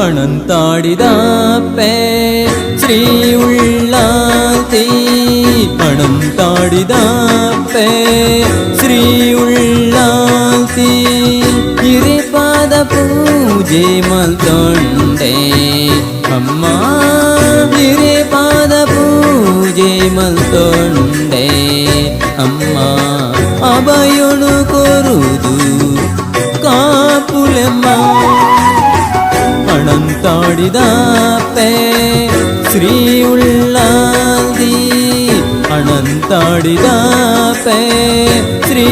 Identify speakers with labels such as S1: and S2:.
S1: அணந்தாடிதாப்பே ஸ்ரீ உள்ளாந்தி அணந்தாடிதாப்பே ஸ்ரீ உள்ளாந்தி இறைபாத பூஜை மல்தொண்டே. அம்மா இறைபாத பூஜை மல்தொண்டே. அம்மா அபயொணு கொருது காப்புலம்மா. അണന്താടിതാത്തേ ശ്രീ ഉള്ളാന്തി അണന്താടിതാത്തേ ശ്രീ